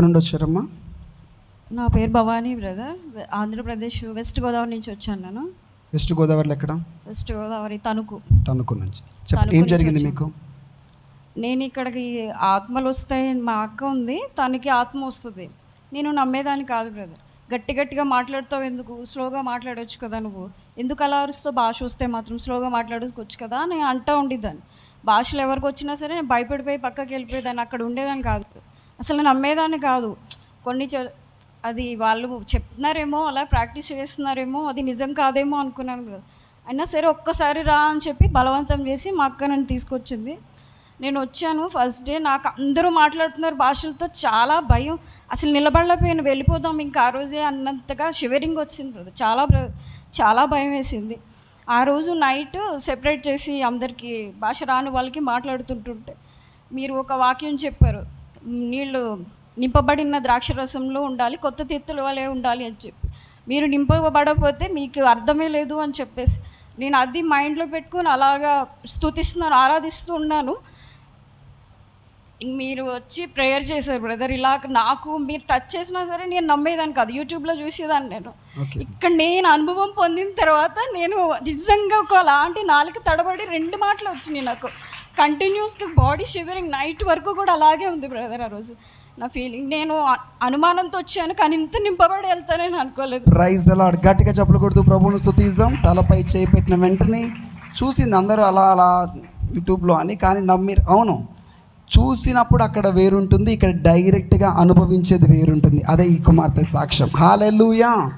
ఎక్కడి నుండి వచ్చారమ్మా నా పేరు భవానీ బ్రదర్ ఆంధ్రప్రదేశ్ వెస్ట్ గోదావరి నుంచి వచ్చాను నేను. వెస్ట్ గోదావరిలో ఎక్కడ? వెస్ట్ గోదావరి తణుకు. తణుకు నుంచి. చెప్పండి ఏం జరిగింది. మీకు? నేను ఇక్కడికి ఆత్మలు వస్తాయి మా అక్క ఉంది తనకి ఆత్మ వస్తుంది. నేను నమ్మేదాన్ని కాదు బ్రదర్ గట్టి గట్టిగా మాట్లాడుతావు ఎందుకు? స్లోగా మాట్లాడవచ్చు కదా నువ్వు. ఎందుకు అలా అరుస్తావు? భాష వస్తే మాత్రం స్లోగా మాట్లాడుకోవచ్చు కదా అని అంటూ ఉండిద్దాన్ని. భాషలు ఎవరికి వచ్చినా సరే నేను భయపడిపోయి పక్కకి వెళ్ళిపోయేదాన్ని. అక్కడ ఉండేదాన్ని కాదు. అసలు నమ్మేదాన్ని కాదు. కొన్ని అది వాళ్ళు చెప్తున్నారేమో అలా ప్రాక్టీస్ చేస్తున్నారేమో అది నిజం కాదేమో అనుకున్నాను కదా. అయినా సరే ఒక్కసారి రా అని చెప్పి బలవంతం చేసి మా అక్క నన్ను తీసుకొచ్చింది. నేను వచ్చాను. ఫస్ట్ డే నాకు అందరూ మాట్లాడుతున్నారు భాషలతో. చాలా భయం. అసలు నిలబడలేకపోయాను. వెళ్ళిపోదాం ఇంకా ఆ రోజే అన్నంతగా షివరింగ్ వచ్చింది బ్రదర్ చాలా చాలా భయం వేసింది. ఆ రోజు నైట్ సెపరేట్ చేసి అందరికీ భాష రాని వాళ్ళకి మాట్లాడుతుంటుంటే మీరు ఒక వాక్యం చెప్పారు. నీళ్ళు నింపబడిన ద్రాక్ష రసంలో ఉండాలి కొత్త తిత్తుల వలె ఉండాలి అని చెప్పి. మీరు నింపబడకపోతే మీకు అర్థమే లేదు అని చెప్పేసి. నేను అది మైండ్లో పెట్టుకొని అలాగా స్తుతిస్తున్నాను ఆరాధిస్తూ ఉన్నాను మీరు వచ్చి ప్రేయర్ చేశారు బ్రదర్ ఇలా నాకు మీరు టచ్ చేసినా సరే నేను నమ్మేదాన్ని కాదు. యూట్యూబ్లో చూసేదాన్ని నేను. ఇక్కడ నేను అనుభవం పొందిన తర్వాత నేను నిజంగా ఒక అలాంటి నాలుగు తడబడి రెండు మాటలు వచ్చినాయి నాకు. కంటిన్యూస్గా బాడీ షివరింగ్ నైట్ వరకు కూడా అలాగే ఉంది బ్రదర్ ఆ రోజు. నా ఫీలింగ్ నేను అనుమానంతో వచ్చాను కానీ ఇంత నింపబడి వెళ్తానని అనుకోలేదు. ప్రైజ్ అలా గట్టిగా చెప్పులు కొడుతూ ప్రభువును తలపై చేయి పెట్టిన వెంటనే చూసింది అందరూ అలా అలా యూట్యూబ్లో అని కానీ నమ్మి అవును చూసినప్పుడు అక్కడ వేరుంటుంది ఇక్కడ డైరెక్ట్గా అనుభవించేది వేరుంటుంది. అదే ఈ కుమార్తె సాక్ష్యం. హాలెలూయా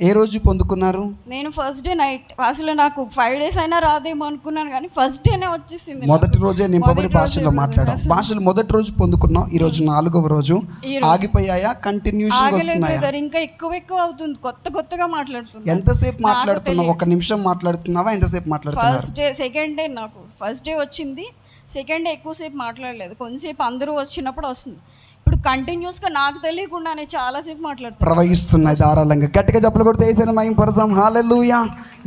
ఏ రోజు పొందుకున్నారు? నేను ఫస్ట్ డే నైట్ అసలు నాకు ఫైవ్ డేస్ అయినా రాదేమో అనుకున్నాను కానీ ఫస్ట్ డేనే వచ్చేసింది. మొదటి రోజే నింపబడి భాషలో. మాట్లాడాం భాషలు మొదటి రోజు పొందుకున్నాం ఈ రోజు నాలుగవ రోజు. ఆగిపోయాయా? కంటిన్యూషన్ ఆగలేదు వస్తున్నాయా? బ్రదర్ ఇంకా ఎక్కువ ఎక్కువ అవుతుంది. కొత్త కొత్తగా మాట్లాడుతుంది ఎంతసేపు మాట్లాడుతున్నావు? ఒక నిమిషం మాట్లాడుతున్నావా? ఎంతసేపు మాట్లాడుతున్నారు? ఫస్ట్ డే సెకండ్ డే నాకు. ఫస్ట్ డే వచ్చింది. సెకండ్ డే ఎక్కువసేపు మాట్లాడలేదు. కొంతసేపు అందరూ వచ్చినప్పుడు వస్తుంది. ఇప్పుడు కంటిన్యూస్గా నాకు తెలియకుండా నేను చాలాసేపు మాట్లాడుతున్నాను ప్రవహిస్తున్నాయి ధారాళంగా గట్టిగా చెప్పలు కొడితే వేసిన మయం పరసం హాలెలుయా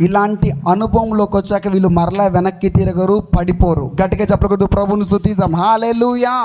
ఇలాంటి అనుభవంలోకి వచ్చాక వీళ్ళు మరలా వెనక్కి తిరగరు పడిపోరు. గట్టిగా చెప్పలు కొడుతూ ప్రభుని స్థుతిస్తాం హాలెలుయా